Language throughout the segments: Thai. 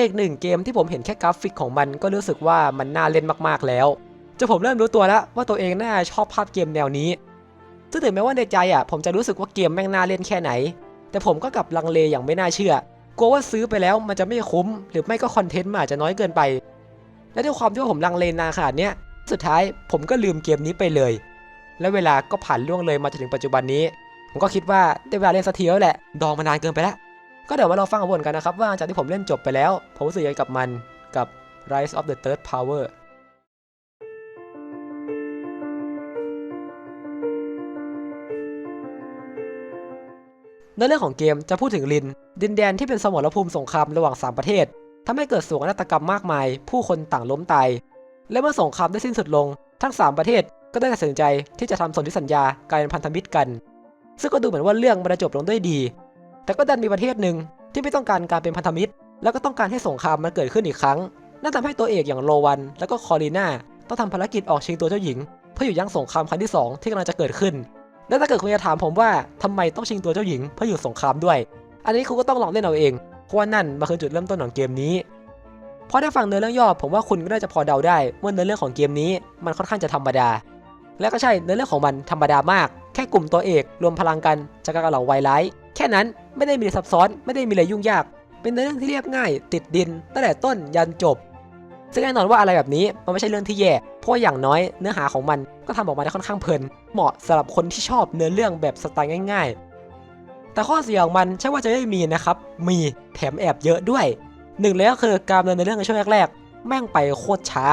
เป็นอีกหนึ่งเกมที่ผมเห็นแค่กราฟิกของมันก็รู้สึกว่ามันน่าเล่นมากๆแล้วจนผมเริ่มรู้ตัวแล้วว่าตัวเองน่าชอบภาพเกมแนวนี้ซึ่งถึงแม้ว่าในใจอะผมจะรู้สึกว่าเกมแม่งน่าเล่นแค่ไหน แต่ผมก็กลับลังเลอย่างไม่น่าเชื่อกลัวว่าซื้อไปแล้วมันจะไม่คุ้ม หรือไม่ก็คอนเทนต์มันอาจจะน้อยเกินไป และด้วยความที่ว่าผมลังเลนานขนาดเนี้ยสุดท้ายผมก็ลืมเกมนี้ไปเลย และเวลาก็ผ่านล่วงเลยมาจนถึงปัจจุบันนี้ ผมก็คิดว่าได้เวลาเล่นสักทีแล้วแหละ ดองมานานเกินไปแล้ว ก็เดี๋ยวมาลองฟังกันบนกันนะครับ ว่าจากที่ผมเล่นจบไปแล้ว ผมรู้สึกยังไงกับมันกับ Rise of the Third Power ในเรื่องของเกมจะพูดถึงลิน ดินแดนที่เป็นสมรภูมิสงครามระหว่าง 3 ประเทศทำให้เกิดโศกนาฏกรรมมากมาย ผู้คนต่างล้มตาย และเมื่อสงครามได้สิ้นสุดลง ทั้ง 3 ประเทศก็ได้ตัดสินใจที่จะทำสนธิสัญญากลายเป็นพันธมิตรกัน ซึ่งก็ดูเหมือนว่าเรื่องมันจะจบลงด้วยดี แต่ก็ดันมีประเทศหนึ่งที่ไม่ต้องการการเป็นพันธมิตร แล้วก็ต้องการให้สงครามมันเกิดขึ้นอีกครั้ง นั่นทำให้ตัวเอกอย่างโลวัน แล้วก็คอรีนาต้องทำภารกิจออกชิงตัวเจ้าหญิง เพื่ออยู่ยั้งสงครามครั้งที่สองที่กำลังจะเกิดขึ้น และถ้าเกิดคุณจะถามผมว่าทำไมต้องชิงตัวเจ้าหญิงเพื่อหยุดสงครามด้วย อันนี้คุณก็ต้องลองเล่นเอาเอง เพราะว่านั่นมันคือจุดเริ่มต้นของเกมนี้พอได้ฟังเนื้อเรื่องย่อผมว่าคุณก็น่าจะพอเดาได้ว่าเนื้อเรื่องของเกมนี้มันค่อนข้างจะธรรมดา และก็ใช่เนื้อเรื่องของมันธรรมดามาก แค่กลุ่มตัวเอกรวมพลังกันจะกับเหล่าไวไลท์แค่นั้นไม่ได้มีซับซ้อนไม่ได้มีอะไรยุ่งยาก เป็นเนื้อเรื่องที่เรียบง่าย ติดดินตั้งแต่ต้นยันจบ ซึ่งแน่นอนว่าอะไรแบบนี้มันไม่ใช่เรื่องที่แย่ เพราะอย่างน้อยเนื้อหาของมันก็ทำออกมาได้ค่อนข้างเพลิน เหมาะสำหรับคนที่ชอบเนื้อเรื่องแบบสไตล์ง่าย ๆ แต่ข้อเสียของมันใช่ว่าจะไม่มีนะครับ มีแถมแอบเยอะด้วยหนึ่งเลยก็คือการดำเนินในเรื่องในช่วงแรกๆ แม่งไปโคตรช้า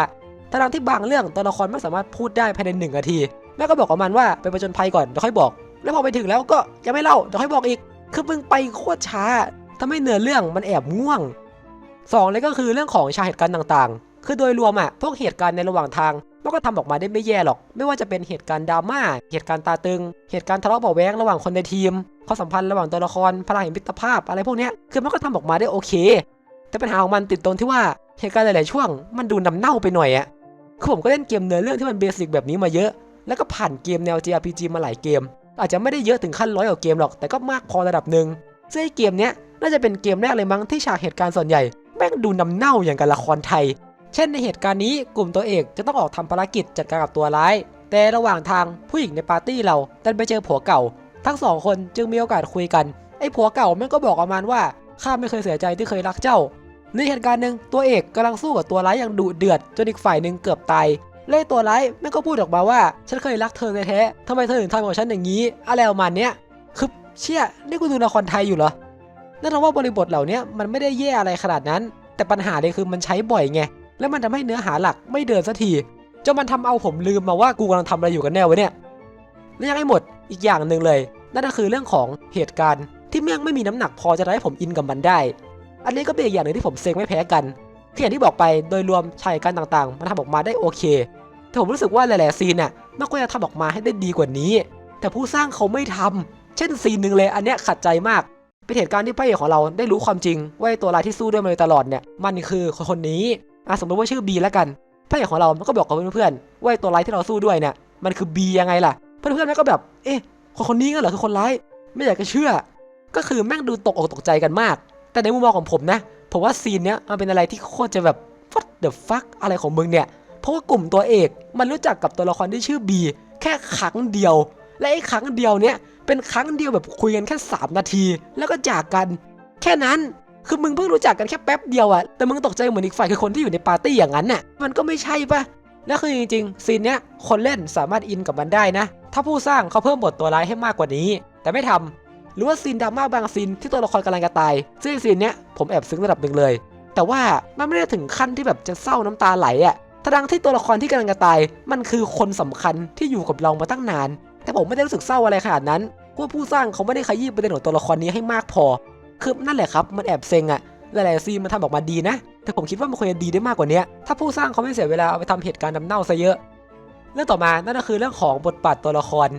ทั้งที่บางเรื่องตัวละครไม่สามารถพูดได้ภายในหนึ่งนาที แม่ก็บอกกับมันว่าไปประจนภัยก่อนเดี๋ยวค่อยบอก แล้วพอไปถึงแล้วก็ยังไม่เล่าเดี๋ยวค่อยบอกอีก คือมึงไปโคตรช้าทำให้เนื้อเรื่องมันแอบง่วงสองเลยก็คือเรื่องของฉาเหตุการณ์ต่างๆ คือโดยรวมอะพวกเหตุการณ์ในระหว่างทางมันก็ทำออกมาได้ไม่แย่หรอก ไม่ว่าจะเป็นเหตุการณ์ดราม่า เหตุการณ์ตาตึง เหตุการณ์ทะเลาะเบาะแว้งระหว่างคนในทีมความสัมพันธ์ระหว่างตัวละครพลังแห่งมิตรภาพอะไรพวกนี้คือมันก็ทำออกมาได้โอเค แต่ปัญหาของมันติดตรงที่ว่าเหตุการณ์หลาย ๆ ช่วง มันดูนำเน่าไปหน่อยอะคือผมก็เล่นเกมเนื้อเรื่องที่มันเบสิกแบบนี้มาเยอะ แล้วก็ผ่านเกมแนว JRPG มาหลายเกม อาจจะไม่ได้เยอะถึงขั้นร้อยกว่าเกมหรอก แต่ก็มากพอระดับหนึ่งซึ่งเกมเนี้ยน่าจะเป็นเกมแรกเลยมั้งที่ฉากเหตุการณ์ส่วนใหญ่แม่งดูนำเน่าอย่างกับละครไทย เช่นในเหตุการณ์นี้กลุ่มตัวเอกจะต้องออกทำภารกิจจัดการกับตัวร้าย แต่ระหว่างทางผู้หญิงในปาร์ตี้เราดันไปเจอผัวเก่า ทั้งสองคนจึงมีโอกาสคุยกัน ไอ้ผัวเก่าแม่งก็บอกประมาณว่าข้าไม่เคยเสียใจที่เคยรักเจ้าในเหตุการณ์หนึ่งตัวเอกกำลังสู้กับตัวร้ายอย่างดุเดือดจนอีกฝ่ายหนึ่งเกือบตาย เล่ตัวร้ายแม่งก็พูดออกมาว่า ฉันเคยรักเธอแท้ๆทำไมเธอถึงทำกับฉันอย่างนี้ อะไรประมาณเนี้ยคือเชี่ยนี่กูดูละครไทยอยู่เหรอนั่นแปลว่าบริบทเหล่านี้มันไม่ได้แย่อะไรขนาดนั้น แต่ปัญหาเลยคือมันใช้บ่อยไง แล้วมันทำให้เนื้อหาหลักไม่เดินสักทีจนมันทำเอาผมลืมมาว่ากูกำลังทำอะไรอยู่กันแน่วะเนี่ยและยังไม่หมดอีกอย่างหนึ่งเลย นั่นก็คือเรื่องของเหตุการณ์ ที่แม่งไม่มีน้ำหนักพอจะทำให้ผมอินกับมันได้ อันนี้ก็เป็นอีกอย่างหนึ่งที่ผมเซ็งไม่แพ้กัน คืออย่างที่บอกไปโดยรวมชายการต่างๆ มันทำออกมาได้โอเค แต่ผมรู้สึกว่าหลายๆซีนน่ะมันควรจะทำออกมาให้ได้ดีกว่านี้ แต่ผู้สร้างเขาไม่ทำเช่นซีนหนึ่งเลยอันเนี้ยขัดใจมากเป็นเหตุการณ์ที่พระเอกของเราได้รู้ความจริง ว่าตัวร้ายที่สู้ด้วยมาโดยตลอดเนี่ยมันคือคนคนนี้อะสมมติว่าชื่อบีแล้วกันพระเอกของเรามันก็บอกกับเพื่อนๆว่าตัวร้ายที่เราสู้ด้วยเนี่ยมันคือบียังไงล่ะ เพื่อนๆแม่ก็แบบ เอ๊ะคนคนนี้งั้นเหรอคือคนร้าย ไม่อยากจะเชื่อ ก็คือแม่งดูตกอกตกใจกันมาก แต่ในมุมมองของผมนะ ผมว่าซีนเนี้ยมันเป็นอะไรที่โคตรจะแบบ what the fuck อะไรของมึงเนี่ย เพราะว่ากลุ่มตัวเอกมันรู้จักกับตัวละครที่ชื่อบีแค่ครั้งเดียว และไอ้ครั้งเดียวเนี้ยเป็นครั้งเดียวแบบคุยกันแค่ 3 นาที แล้วก็จากกัน แค่นั้นคือมึงเพิ่งรู้จักกันแค่แป๊บเดียวอะแต่มึงตกใจเหมือนอีกฝ่ายคือคนที่อยู่ในปาร์ตี้อย่างนั้นน่ะมันก็ไม่ใช่ปะแล้วคือจริงๆซีนเนี้ยคนเล่นสามารถอินกับมันได้นะ ถ้าผู้สร้างเขาเพิ่มบทตัวร้ายให้มากกว่านี้ แต่ไม่ทำ หรือว่าซีนดราม่าบางซีนที่ตัวละครกำลังจะตาย ซึ่งซีนเนี้ยผมแอบซึ้งระดับหนึ่งเลย แต่ว่ามันไม่ได้ถึงขั้นที่แบบจะเศร้าน้ำตาไหลอะทั้งที่ตัวละครที่กำลังจะตาย มันคือคนสำคัญที่อยู่กับเรามาตั้งนาน แต่ผมไม่ได้รู้สึกเศร้าอะไรขนาดนั้นเพราะว่าผู้สร้างเขาไม่ได้ขยี้ประเด็นของตัวละครนี้ให้มากพอ คือนั่นแหละครับ มันแอบเซ็งอะหลายๆซีนมันทำออกมาดีนะ แต่ผมคิดว่ามันควรจะดีได้มากกว่านี้ ถ้าผู้สร้างเขาไม่เสียเวลาเอาไปทำเหตุการณ์ดำเน่าซะเยอะ เรื่องต่อมา นั่นก็คือเรื่องของบทบาทตัวละคร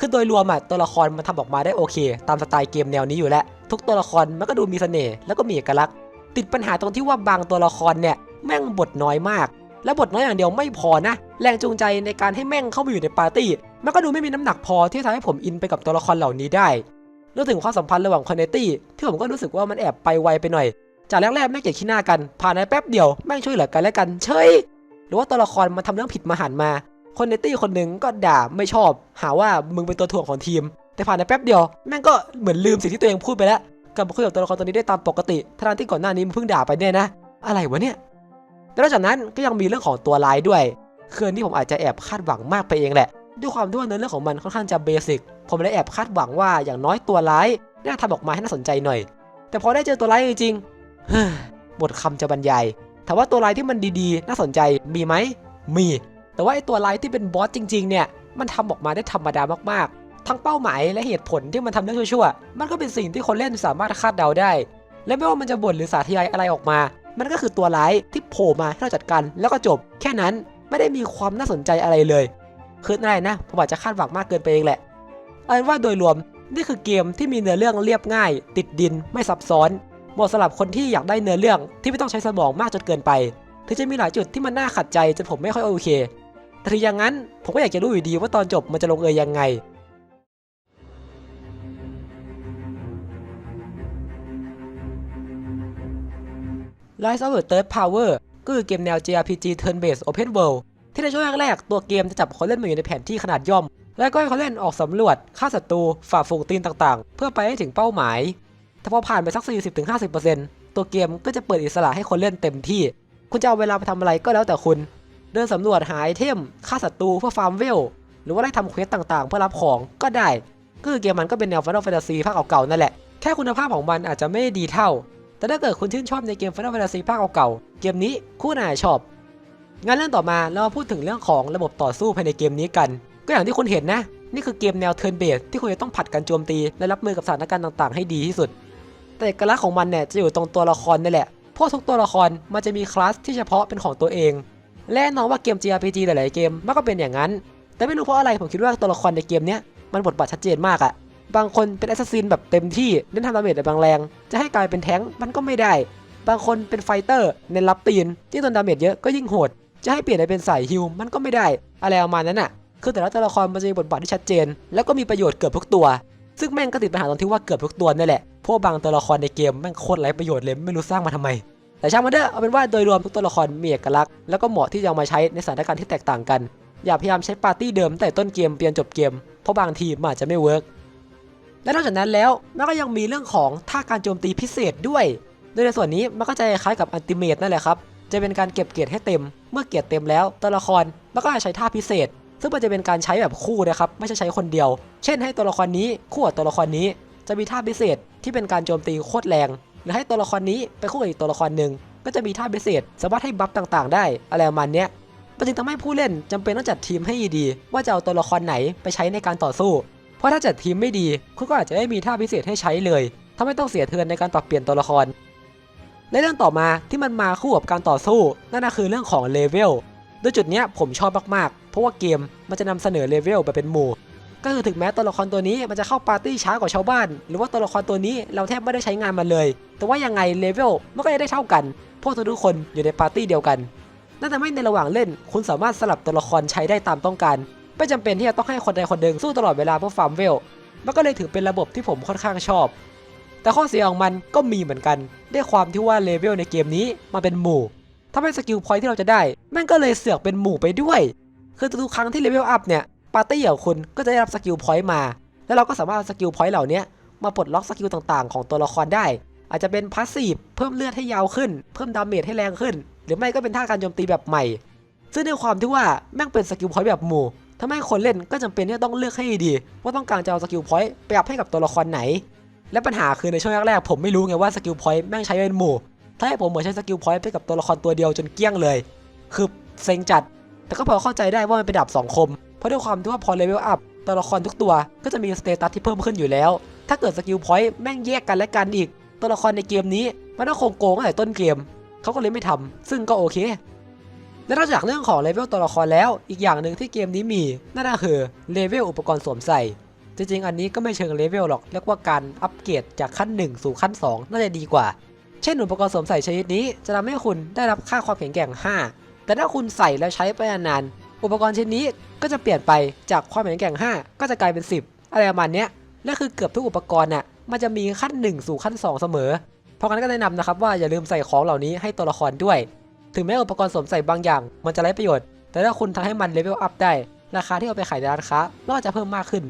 คือโดยรวมอะตัวละครมันทำออกมาได้โอเค ตามสไตล์เกมแนวนี้อยู่แล้ว ทุกตัวละครมันก็ดูมีเสน่ห์แล้วก็มีเอกลักษณ์ ติดปัญหาตรงที่ว่าบางตัวละครเนี่ยแม่งบทน้อยมาก และบทน้อยอย่างเดียวไม่พอนะ แรงจูงใจในการให้แม่งเข้ามาอยู่ในปาร์ตี้ มันก็ดูไม่มีน้ำหนักพอที่จะทำให้ผมอินไปกับตัวละครเหล่านี้ได้รวมถึงความสัมพันธ์ระหว่างคอนเนตี้ที่ผมก็รู้สึกว่ามันแอบไปไวไปหน่อย จากแรกๆแม่งเกลียดขี้หน้ากันผ่านไปแป๊บเดียวแม่งช่วยเหลือกันและกันเฉยหรือว่าตัวละครมันทำเรื่องผิดมาหันมา คนในตี้คนหนึ่งก็ด่าไม่ชอบ หาว่ามึงเป็นตัวถ่วงของทีม แต่ผ่านไปแป๊บเดียวแม่งก็เหมือนลืมสิ่งที่ตัวเองพูดไปแล้วกลับมาคุยกับตัวละครตัวนี้ได้ตามปกติทั้งที่ก่อนหน้านี้มึงเพิ่งด่าไปเนี่ยนะ อะไรวะเนี่ยแล้วนอกจากนั้นก็ยังมีเรื่องของตัวร้ายด้วยคืนที่ผมอาจจะแอบคาดหวังมากไปเองแหละ ด้วยความที่ว่าเนื้อเรื่องของมันค่อนข้างจะเบสิกผมเลยแอบคาดหวังว่าอย่างน้อยตัวร้ายน่าทำออกมาให้น่าสนใจหน่อย แต่พอได้เจอตัวร้ายจริงๆเฮ้ยหมดคำจะบรรยายถามว่าตัวร้ายที่มันดีๆ น่าสนใจมีไหมมี แต่ว่าไอตัวร้ายที่เป็นบอสจริงๆเนี่ยมันทำออกมาได้ธรรมดามากๆ ทั้งเป้าหมายและเหตุผลที่มันทำเรื่องชั่วๆ มันก็เป็นสิ่งที่คนเล่นสามารถคาดเดาได้ และไม่ว่ามันจะบ่นหรือสาธยายอะไรออกมา มันก็คือตัวร้ายที่โผล่มาให้เราจัดการแล้วก็จบ แค่นั้นไม่ได้มีความน่าสนใจอะไรเลยคืออะไรนะผมอาจจะคาดหวังมากเกินไปเองแหละเอาเป็นว่าโดยรวมนี่คือเกมที่มีเนื้อเรื่องเรียบง่าย ติดดินไม่ซับซ้อนเหมาะสำหรับคนที่อยากได้เนื้อเรื่องที่ไม่ต้องใช้สมองมากจนเกินไปถึงจะมีหลายจุดที่มันน่าขัดใจจนผมไม่ค่อยโอเค แต่ถึงอย่างนั้นผมก็อยากจะรู้อยู่ดีว่าตอนจบมันจะลงเอยยังไง Rise of the Third Power ก็คือเกมแนว JRPG Turn Based Open World ที่ในช่วงแรกๆตัวเกมจะจับคนเล่นมาอยู่ในแผนที่ขนาดย่อม แล้วก็ให้คนเล่นออกสำรวจฆ่าศัตรูฝ่าฝูงตีนต่างๆ เพื่อไปให้ถึงเป้าหมาย แต่พอผ่านไปสัก 40-50%ตัวเกมก็จะเปิดอิสระให้คนเล่นเต็มที่ คุณจะเอาเวลาไปทำอะไรก็แล้วแต่คุณ เดินสำรวจหาไอเทมฆ่าศัตรูเพื่อฟาร์มเวล หรือว่าได้ทำเควสต่างๆ เพื่อรับของก็ได้ก็คือเกมมันก็เป็นแนว Final Fantasy ภาคเก่าๆนั่นแหละ แค่คุณภาพของมันอาจจะไม่ดีเท่า แต่ถ้าเกิดคุณชื่นชอบในเกม Final Fantasy ภาคเก่าๆเกมนี้คู่น่าจะชอบงั้นเรื่องต่อมาเรามาพูดถึงเรื่องของระบบต่อสู้ภายในเกมนี้กัน ก็อย่างที่คุณเห็นนะ นี่คือเกมแนว Turn Based ที่คุณจะต้องผัดกันโจมตี และรับมือกับสถานการณ์ต่างๆ ให้ดีที่สุด แต่เอกลักษณ์ของมันเนี่ยจะอยู่ตรงตัวละครนี่แหละเพราะทุกตัวละครมันจะมีคลาสที่เฉพาะเป็นของตัวเอง และน่นอนว่าเกม JRPG หลาย ๆ เกมมันก็เป็นอย่างนั้น แต่ไม่รู้เพราะอะไรผมคิดว่าตัวละครในเกมเนี้ยมันบทบาทชัดเจนมากอะบางคนเป็นแอสซัสซินแบบเต็มที่เน้นทำดาเมจแต่บางแรง จะให้กลายเป็นแท้งมันก็ไม่ได้ บางคนเป็นไฟเตอร์เน้นรับตีนที่โดนดาเมจเยอะก็ยิ่งโหด จะให้เปลี่ยนไปเป็นสายฮิลมันก็ไม่ได้ อะไรประมาณนั้นน่ะคือแต่ละตัวละครมันจะมีบทบาทที่ชัดเจน แล้วก็มีประโยชน์เกือบทุกตัว ซึ่งแม่งก็ติดปัญหาตรงที่ว่าเกือบทุกตัวนี่แหละพวกบางตัวละครในเกมแม่งโคตรไร้ประโยชน์เลยไม่รู้สร้างมาทำไม แต่ช่างมันเถอะเอาเป็นว่าโดยรวมทุกตัวละครมีเอกลักษณ์แล้วก็เหมาะที่จะเอามาใช้ในสถานการณ์ที่แตกต่างกัน อย่าพยายามใช้ปาร์ตี้เดิมแต่ต้นเกมเปลี่ยนจบเกม เพราะบางทีมันอาจจะไม่เวิร์กและนอกจากนั้นแล้วมันก็ยังมีเรื่องของท่าการโจมตีพิเศษด้วย โดยในส่วนนี้มันก็จะคล้ายกับอันติเมตนั่นแหละครับ จะเป็นการเก็บเกียรติให้เต็ม เมื่อเกียรติเต็มแล้วตัวละครมันก็จะใช้ท่าพิเศษ ซึ่งมันจะเป็นการใช้แบบคู่นะครับ ไม่ใช่ใช้คนเดียว เช่นให้ตัวละครนี้คู่กับตัวละครนี้ จะมีท่าพิเศษที่เป็นการโจมตีโคตรแรง หรือให้ตัวละครนี้ไปคู่กับอีกตัวละครหนึ่งก็จะมีท่าพิเศษ สามารถให้บัฟต่างๆ ได้อะไรประมาณเนี้ยมันจึงทำให้ผู้เล่นจำเป็นต้องจัดทีมให้ดี ว่าจะเอาตัวละครไหนไปใช้ในการต่อสู้ เพราะถ้าจัดทีมไม่ดี คุณก็อาจจะไม่มีท่าพิเศษให้ใช้เลยทำให้ต้องเสียเทินในการปรับเปลี่ยนตัวละคร และเรื่องต่อมาที่มันมาคู่กับการต่อสู้ นั่นก็คือเรื่องของเลเวลโดยจุดเนี้ยผมชอบมากๆ เพราะว่าเกมมันจะนำเสนอเลเวลไปเป็นหมู่ ก็คือถึงแม้ตัวละครตัวนี้มันจะเข้าปาร์ตี้ช้ากว่าชาวบ้าน หรือว่าตัวละครตัวนี้เราแทบไม่ได้ใช้งานมันเลย แต่ว่ายังไงเลเวลมันก็จะได้เท่ากันเพราะทุกๆคนอยู่ในปาร์ตี้เดียวกันนั่นทำให้ในระหว่างเล่น คุณสามารถสลับตัวละครใช้ได้ตามต้องการ ไม่จำเป็นที่จะต้องให้คนใดคนหนึ่งสู้ตลอดเวลาเพื่อฟาร์มเวล มันก็เลยถือเป็นระบบที่ผมค่อนข้างชอบ แต่ข้อเสียของมันก็มีเหมือนกัน ด้วยความที่ว่าเลเวลในเกมนี้มาเป็นหมู่ทำให้สกิลพอยท์ที่เราจะได้แม่งก็เลยเสือกเป็นหมู่ไปด้วย คือทุกๆครั้งที่เลเวลอัพเนี่ย ปาร์ตี้ของคุณก็จะได้รับสกิลพอยต์มา แล้วเราก็สามารถสกิลพอยต์เหล่านี้มาปลดล็อกสกิลต่างๆ ของตัวละครได้ อาจจะเป็นพาสซีฟเพิ่มเลือดให้ยาวขึ้น เพิ่มดาเมจให้แรงขึ้น หรือไม่ก็เป็นท่าการโจมตีแบบใหม่ ซึ่งในความที่ว่าแม่งเป็นสกิลพอยต์แบบหมู่ทำให้คนเล่นก็จำเป็นที่ต้องเลือกให้ดีว่าต้องการจะเอาสกิลพอยต์ไปอัพให้กับตัวละครไหน และปัญหาคือในช่วงแรกๆผมไม่รู้ไงว่าสกิลพอยต์แม่งใช้เป็นหมู่ ถ้าให้ผมเหมือนใช้สกิลพอยต์ไปกับตัวละครตัวเดียวจนเกลี้ยงเลย คือเซ็งจัด แต่ก็พอเข้าใจได้ว่ามันเป็นดาบสองคม เพราะด้วยความที่ว่าพอเลเวลอัพตัวละครทุกตัวก็จะมีสเตตัสที่เพิ่มขึ้นอยู่แล้ว ถ้าเกิดสกิลพอยต์แม่งแยกกันและกันอีก ตัวละครในเกมนี้มันต้องคงโกงตั้งแต่ต้นเกม เขาก็เลยไม่ทำซึ่งก็โอเค และนอกจากเรื่องของเลเวลตัวละครแล้ว อีกอย่างหนึ่งที่เกมนี้มีนั่นก็คือเลเวลอุปกรณ์สวมใส่ จริงๆ อันนี้ก็ไม่เชิงเลเวลหรอก เรียกว่าการอัปเกรดจากขั้น 1 สู่ขั้น 2 น่าจะดีกว่า เช่นอุปกรณ์สวมใส่ชนิดนี้ จะทำให้คุณได้รับค่าความแข็งแกร่ง 5 แต่ถ้าคุณใส่แล้วใช้ไปนาน อุปกรณ์ชนิดนี้ก็จะเปลี่ยนไปจากความแข็งแกร่ง 5 ก็จะกลายเป็น 10 อะไรประมาณนี้และคือเกือบทุกอุปกรณ์น่ะมันจะมีขั้น 1 สู่ขั้น 2 เสมอ เพราะงั้นก็แนะนำนะครับว่าอย่าลืมใส่ของเหล่านี้ให้ตัวละครด้วย ถึงแม้อุปกรณ์สวมใส่บางอย่าง มันจะไร้ประโยชน์ แต่ถ้าคุณทำให้มันเลเวลอัพได้ ราคาที่เอาไปขายในร้านค้าก็จะเพิ่มมากขึ้น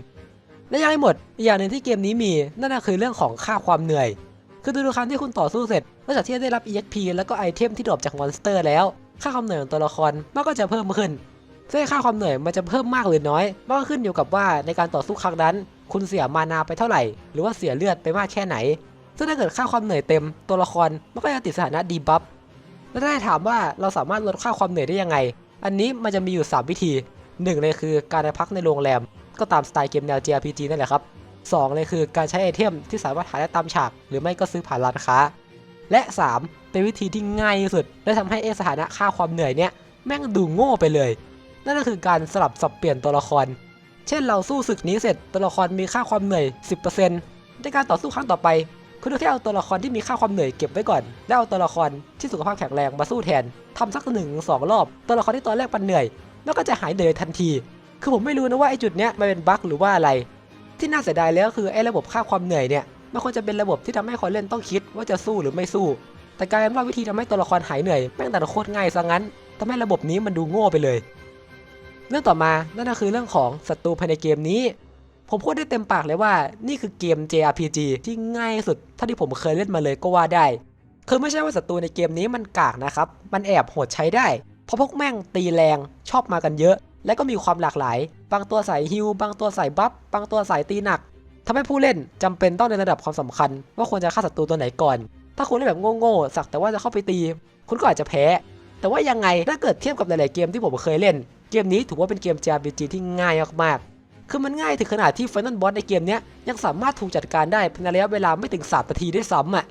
และยังไม่หมดอีกอย่างหนึ่งที่เกมนี้มีนั่นก็คือเรื่องของค่าความเหนื่อย คือทุกครั้งที่คุณต่อสู้เสร็จนอกจากที่จะได้รับ EXP แล้วก็ไอเทมที่ดรอปจากมอนสเตอร์แล้ว ค่าความเหนื่อยของตัวละครมันก็จะเพิ่มขึ้น ซึ่งค่าความเหนื่อยมันจะเพิ่มมากหรือน้อยมันก็ขึ้นอยู่กับว่าในการต่อสู้ครั้งนั้น คุณเสียมานาไปเท่าไหร่ หรือว่าเสียเลือดไปมากแค่ไหน ซึ่งถ้าเกิดค่าความเหนื่อยเต็มตัวละครมันก็จะติดสถานะดีบัฟแล้วถ้าได้ถามว่าเราสามารถลดค่าความเหนื่อยได้ยังไง อันนี้มันจะมีอยู่ 3 วิธี 1 เลยคือการไปพักในโรงแรม ก็ตามสไตล์เกมแนว JRPG นั่นแหละครับ 2 เลยคือการใช้ไอเทมที่สามารถหาได้ตามฉาก หรือไม่ก็ซื้อผ่านร้านค้า และ 3 เป็นวิธีที่ง่ายที่สุดและทำให้เอสถานะค่าความเหนื่อยเนี่ยแม่งดูโง่ไปเลย นั่นก็คือการสลับสับเปลี่ยนตัวละคร เช่นเราสู้ศึกนี้เสร็จตัวละครมีค่าความเหนื่อย 10%ในการต่อสู้ครั้งต่อไป คุณก็แค่เอาตัวละครที่มีค่าความเหนื่อยเก็บไว้ก่อน แล้วเอาตัวละครที่สุขภาพแข็งแรงมาสู้แทนทำสักหนึ่งสองรอบ ตัวละครที่ตอนแรกมันเหนื่อย แล้วก็จะหายเหนื่อยทันที คือผมไม่รู้นะว่าไอ้จุดเนี้ยมันเป็นบั๊กหรือว่าอะไร ที่น่าเสียดายแล้วคือไอ้ระบบค่าความเหนื่อยเนี่ยมันควรจะเป็นระบบที่ทำให้คนเล่นต้องคิดว่าจะสู้หรือไม่สู้ แต่กลายเป็นว่าวิธีทำให้ตัวละครหายเหนื่อยแม่งแต่ละโคตรง่ายซะงั้นทำให้ระบบนี้มันดูโง่ไปเลย เรื่องต่อมานั่นก็คือเรื่องของศัตรูภายในเกมนี้ ผมพูดได้เต็มปากเลยว่านี่คือเกม JRPG ที่ง่ายสุดเท่าที่ผมเคยเล่นมาเลยก็ว่าได้ คือไม่ใช่ว่าศัตรูในเกมนี้มันกากนะครับ มันแอบโหดใช้ได้ เพราะพวกแม่งตีแรงชอบมากันเยอะ และก็มีความหลากหลาย บางตัวใส่ฮิลบางตัวใส่บัฟบางตัวใส่ตีหนักทำให้ผู้เล่นจำเป็นต้องในระดับความสำคัญ ว่าควรจะฆ่าศัตรูตัวไหนก่อน ถ้าคุณเล่นแบบโง่ๆสักแต่ว่าจะเข้าไปตี คุณก็อาจจะแพ้ แต่ว่ายังไงถ้าเกิดเทียบกับหลายๆเกมที่ผมเคยเล่น เกมนี้ถือว่าเป็นเกม JRPG ที่ง่ายมากๆ คือมันง่ายถึงขนาดที่ Final Boss ในเกมนี้ยังสามารถถูกจัดการได้ภายในระยะเวลาไม่ถึง3นาทีได้ซ้ำอะ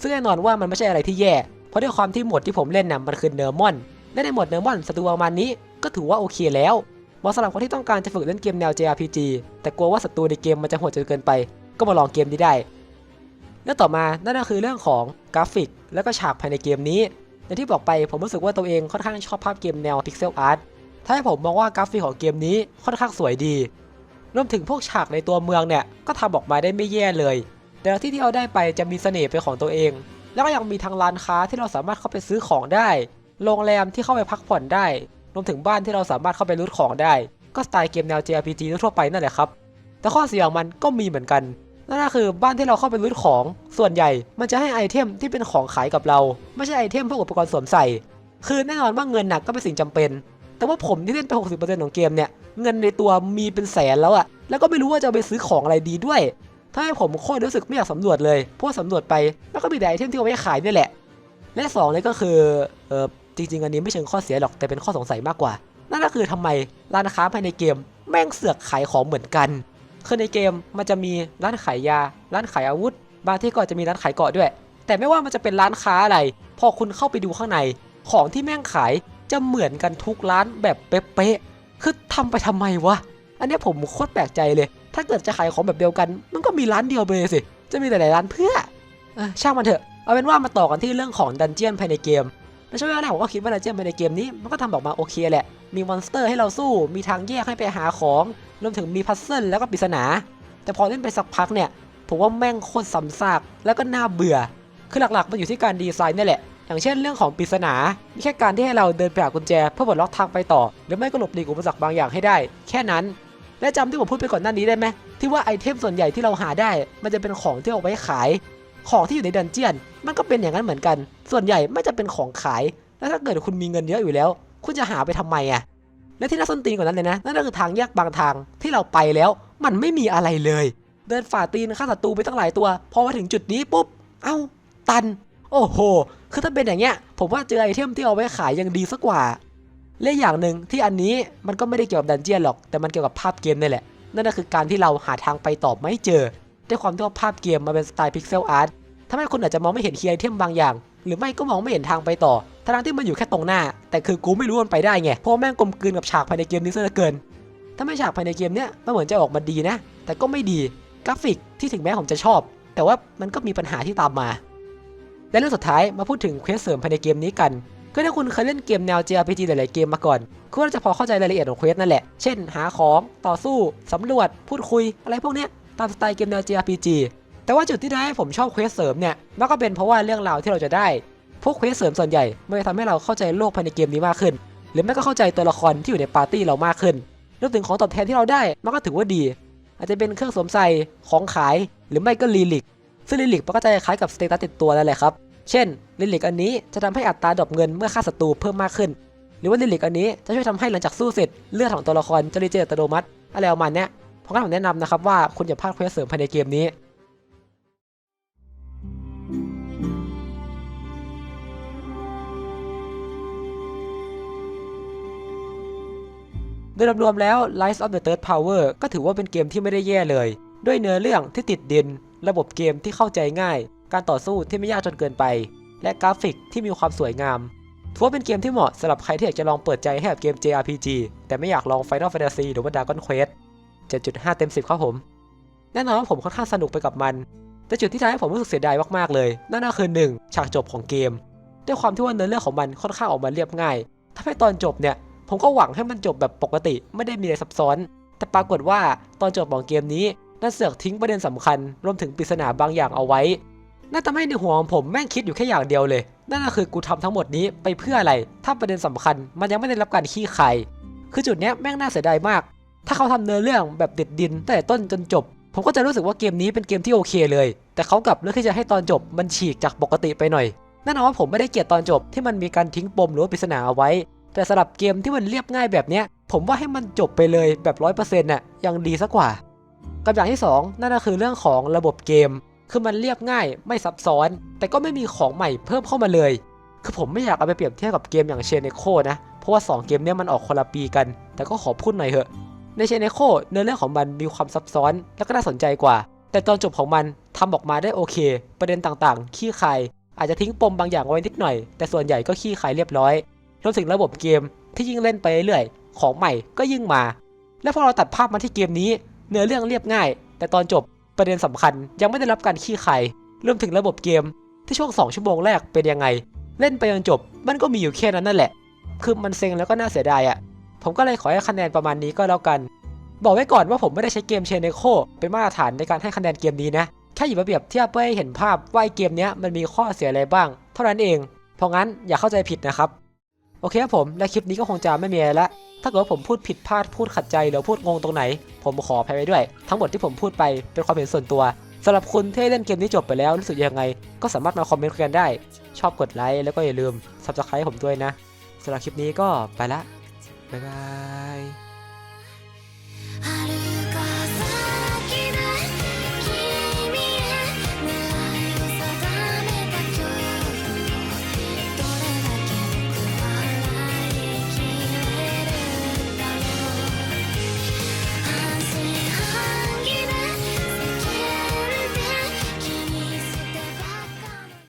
ซึ่งแน่นอนว่ามันไม่ใช่อะไรที่แย่ เพราะด้วยความที่โหมดที่ผมเล่นน่ะมันคือเนอร์มอนและในโหมดเนอร์มอนศัตรูประมาณนี้ก็ถือว่าโอเคแล้วเหมาะสำหรับคนที่ต้องการจะฝึกเล่นเกมแนว JRPG แต่กลัวว่าศัตรูในเกมมันจะโหดจนเกินไป ก็มาลองเกมนี้ได้ เรื่องต่อมา นั่นก็คือเรื่องของกราฟิก และก็ฉากภายในเกมนี้ อย่างที่บอกไปผมรู้สึกว่าตัวเองค่อนข้างชอบภาพเกมแนวพิกเซลอาร์ต ถ้าให้ผมมองว่ากราฟิกของเกมนี้ค่อนข้างสวยดี รวมถึงพวกฉากในตัวเมืองเนี่ยก็ทำออกมาได้ไม่แย่เลย แต่ละที่ที่เราได้ไปจะมีเสน่ห์เป็นของตัวเอง แล้วก็ยังมีทางร้านค้าที่เราสามารถเข้าไปซื้อของได้ โรงแรมที่เข้าไปพักผ่อนได้ รวมถึงบ้านที่เราสามารถเข้าไปรูทของได้ ก็สไตล์เกมแนว JRPG ทั่วไปนั่นแหละครับ แต่ข้อเสียของมันก็มีเหมือนกัน นั่นก็คือบ้านที่เราเข้าไปรูทของ ส่วนใหญ่ มันจะให้ไอเทมที่เป็นของขายกับเรา ไม่ใช่ไอเทมพวกอุปกรณ์สวมใส่ คือแน่นอนว่าเงินหนักก็เป็นสิ่งจำเป็น แต่ว่าผมที่เล่นไป 60%ของเกมเนี่ย เงินในตัวมีเป็นแสนแล้วอะแล้วก็ไม่รู้ว่าจะไปซื้อของอะไรดีด้วยถ้าให้ผมโคตรรู้สึกไม่อยากสำรวจเลย เพราะสำรวจไปแล้วก็มีแต่ไอเทมที่เอาไว้ขายนี่แหละ และสองเลยก็คือเออจริง ๆ อันนี้ไม่เชิงข้อเสียหรอกแต่เป็นข้อสงสัยมากกว่า นั่นก็คือทำไมร้านค้าภายในเกมแม่งเสือกขายของเหมือนกัน คือในเกมมันจะมีร้านขายยา ร้านขายอาวุธ บางที่ก็จะมีร้านขายเกาะด้วย แต่ไม่ว่ามันจะเป็นร้านค้าอะไร พอคุณเข้าไปดูข้างใน ของที่แม่งขาย จะเหมือนกันทุกร้านแบบเป๊ะๆคือทำไปทำไมวะ อันนี้ผมโคตรแปลกใจเลย ถ้าเกิดจะขายของแบบเดียวกัน มันก็มีร้านเดียวไปเลยสิ จะมีแต่หลายร้านเพื่ออช่างมันเถอะ เอาเป็นว่ามาต่อกันที่เรื่องของดันเจียนภายในเกมในช่วงเวลาแรกผมก็คิดว่าดันเจียนภายในเกมนี้มันก็ทำออกมาโอเคแหละ มีมอนสเตอร์ให้เราสู้ มีทางแยกให้ไปหาของ รวมถึงมีพัซเซิลแล้วก็ปริศนา แต่พอเล่นไปสักพักเนี่ย ผมว่าแม่งโคตรซ้ำซาก แล้วก็น่าเบื่อ คือหลักๆมันอยู่ที่การดีไซน์นี่แหละ อย่างเช่นเรื่องของปริศนามีแค่การที่ให้เราเดินไปหากุญแจเพื่อปลดล็อกทางไปต่อ หรือไม่ก็หลบหลีกอุปสรรคบางอย่างให้ได้ แค่นั้น และจำที่ผมพูดไปก่อนหน้านี้ได้ไหมที่ว่าไอเทมส่วนใหญ่ที่เราหาได้ มันจะเป็นของที่เอาไว้ขาย ของที่อยู่ในดันเจียน มันก็เป็นอย่างนั้นเหมือนกัน ส่วนใหญ่ไม่จะเป็นของขาย แล้วถ้าเกิดคุณมีเงินเยอะอยู่แล้ว คุณจะหาไปทำไมอะและที่น่าสนตีนกว่านั้นเลยนะนั่นก็คือทางแยกบางทางที่เราไปแล้ว มันไม่มีอะไรเลย เดินฝ่าตีนฆ่าศัตรูไปตั้งหลายตัว พอมาถึงจุดนี้ปุ๊บ เอ้า ตัน โอ้โห คือถ้าเป็นอย่างเงี้ย ผมว่าเจอไอเทมที่เอาไว้ขายยังดีสักกว่า และอย่างหนึ่งที่อันนี้มันก็ไม่ได้เกี่ยวกับดันเจียนหรอก แต่มันเกี่ยวกับภาพเกมนี่แหละ นั่นก็คือการที่เราหาทางไปต่อไม่เจอ ด้วยความที่ว่าภาพเกมมาเป็นสไตล์พิกเซลอาร์ตทำให้คุณอาจจะมองไม่เห็นคีย์ไอเทมบางอย่าง หรือไม่ก็มองไม่เห็นทางไปต่อ ทั้งที่มันอยู่แค่ตรงหน้า แต่คือกูไม่รู้มันไปได้ไง เพราะแม่งกลมกลืนกับฉากภายในเกมนี้ซะเหลือเกิน ถ้าไม่ฉากภายในเกมเนี้ยมันเหมือนจะออกมาดีนะ แต่ก็ไม่ดี กราฟิกที่ถึงแม้ผมจะชอบ แต่ว่ามันก็มีปัญหาที่ตามมา และเรื่องสุดท้ายมาพูดถึงเควสเสริมภายในเกมนี้กันก็ถ้าคุณเคยเล่นเกมแนว JRPG หลายๆเกมมาก่อน คุณก็จะพอเข้าใจรายละเอียดของเควสนั่นแหละ เช่น หาของ ต่อสู้ สำรวจ พูดคุย อะไรพวกนี้ตามสไตล์เกมแนว JRPG แต่ว่าจุดที่ทำให้ผมชอบเควสเสริมเนี่ย มันก็เป็นเพราะว่าเรื่องราวที่เราจะได้ พวกเควสเสริมส่วนใหญ่มันจะทำให้เราเข้าใจโลกภายในเกมนี้มากขึ้น หรือไม่ก็เข้าใจตัวละครที่อยู่ในปาร์ตี้เรามากขึ้นรวมถึงของตอบแทนที่เราได้ มันก็ถือว่าดี อาจจะเป็นเครื่องสวมใส่ ของขาย หรือไม่ก็ลีลิก ซึ่งลิลิกมันก็จะคล้ายกับสเตตัสติดตัวนั่นแหละครับ เช่นลิลิกอันนี้จะทำให้อัตราดรอปเงินเมื่อฆ่าศัตรูเพิ่มมากขึ้น หรือว่าลิลิกอันนี้จะช่วยทำให้หลังจากสู้เสร็จเลือดของตัวละครจะรีเจนอัตโนมัติอะไรประมาณเนี้ยเพราะงั้นผมแนะนำนะครับว่าคุณอย่าพลาดเควสเสริมภายในเกมนี้โดยรวมๆแล้ว Rise of the Third Power ก็ถือว่าเป็นเกมที่ไม่ได้แย่เลย ด้วยเนื้อเรื่องที่ติดดิน ระบบเกมที่เข้าใจง่าย การต่อสู้ที่ไม่ยากจนเกินไป และกราฟิกที่มีความสวยงามถือว่าเป็นเกมที่เหมาะสำหรับใครที่อยากจะลองเปิดใจให้กับเกม JRPG แต่ไม่อยากลอง Final Fantasy หรือว่า Dragon Quest 7.5 เต็ม 10 ครับผม แน่นอนว่าผมค่อนข้างสนุกไปกับมัน แต่จุดที่ทำให้ผมรู้สึกเสียดายมากๆเลย นั่นก็คือหนึ่งฉากจบของเกม ด้วยความที่ว่าเนื้อเรื่องของมันค่อนข้างออกมาเรียบง่ายทำให้ตอนจบเนี่ย ผมก็หวังให้มันจบแบบปกติ ไม่ได้มีอะไรซับซ้อน แต่ปรากฏว่าตอนจบของเกมนี้ นั่นเสือกทิ้งประเด็นสำคัญรวมถึงปริศนาบางอย่างเอาไว้น่าทำให้ในหัวของผมแม่งคิดอยู่แค่อย่างเดียวเลย นั่นก็คือกูทำทั้งหมดนี้ไปเพื่ออะไร ถ้าประเด็นสำคัญ มันยังไม่ได้รับการขี้ไขคือจุดนี้แม่งน่าเสียดายมาก ถ้าเขาทำเนื้อเรื่องแบบเด็ดดินตั้งแต่ต้นจนจบ ผมก็จะรู้สึกว่าเกมนี้เป็นเกมที่โอเคเลย แต่เขากลับเลือกที่จะให้ตอนจบมันฉีกจากปกติไปหน่อยแน่นอนว่าผมไม่ได้เกลียดตอนจบที่มันมีการทิ้งปมหรือปริศนาเอาไว้ แต่สำหรับเกมที่มันเรียบง่ายแบบนี้ผมว่าให้มันจบไปเลยแบบร้อยเปอร์เซ็นต์น่ะยังดีสักกว่า กับอย่างที่สองนั่นก็คือเรื่องของระบบเกม คือมันเรียบง่ายไม่ซับซ้อน แต่ก็ไม่มีของใหม่เพิ่มเข้ามาเลย คือผมไม่อยากเอาไปเปรียบเทียบกับเกมอย่างเชนเนโคนะ เพราะว่า 2 เกมเนี้ยมันออกคนละปีกัน แต่ก็ขอพูดหน่อยเถอะ ในเชนเนโคเนื้อเรื่องของมันมีความซับซ้อนและก็น่าสนใจกว่า แต่ตอนจบของมันทำออกมาได้โอเค ประเด็นต่างๆ ขี้คายอาจจะทิ้งปมบางอย่างไว้นิดหน่อย แต่ส่วนใหญ่ก็ขี้คายเรียบร้อยรวมถึงระบบเกมที่ยิ่งเล่นไปเรื่อยๆของใหม่ก็ยิ่งมา และพอเราตัดภาพมาที่เกมนี้ เนื้อเรื่องเรียบง่าย แต่ตอนจบประเด็นสำคัญยังไม่ได้รับการขี้ไขรวมถึงระบบเกม ที่ช่วง 2 ชั่วโมงแรกเป็นยังไง เล่นไปจนจบ มันก็มีอยู่แค่นั้นนั่นแหละ คือมันเซ็งแล้วก็น่าเสียดายอะ่ะ ผมก็เลยขอให้คะแนนประมาณนี้ก็แล้วกัน บอกไว้ก่อนว่าผมไม่ได้ใช้เกมเชนเนโคเป็นมาตรฐานในการให้คะแนนเกมนี้นะ แค่หยิบมาเปรียบเทียบเพื่อให้เห็นภาพว่าเกมนี้มันมีข้อเสียอะไรบ้าง เท่านั้นเอง เพราะงั้นอย่าเข้าใจผิดนะครับ โอเคครับผม และคลิปนี้ก็คงจะไม่มีอะไรละ ถ้าเกิดว่าผมพูดผิดพลาดพูดขัดใจ หรือพูดงงตรงไหน ผมขออภัยไว้ด้วย ทั้งหมดที่ผมพูดไปเป็นความเห็นส่วนตัวสำหรับคุณที่เล่นเกมนี้จบไปแล้วรู้สึกยังไง ก็สามารถมาคอมเมนต์คุยกันได้ ชอบกดไลค์แล้วก็อย่าลืม subscribe ผมด้วยนะสำหรับคลิปนี้ก็ไปละบ๊ายบาย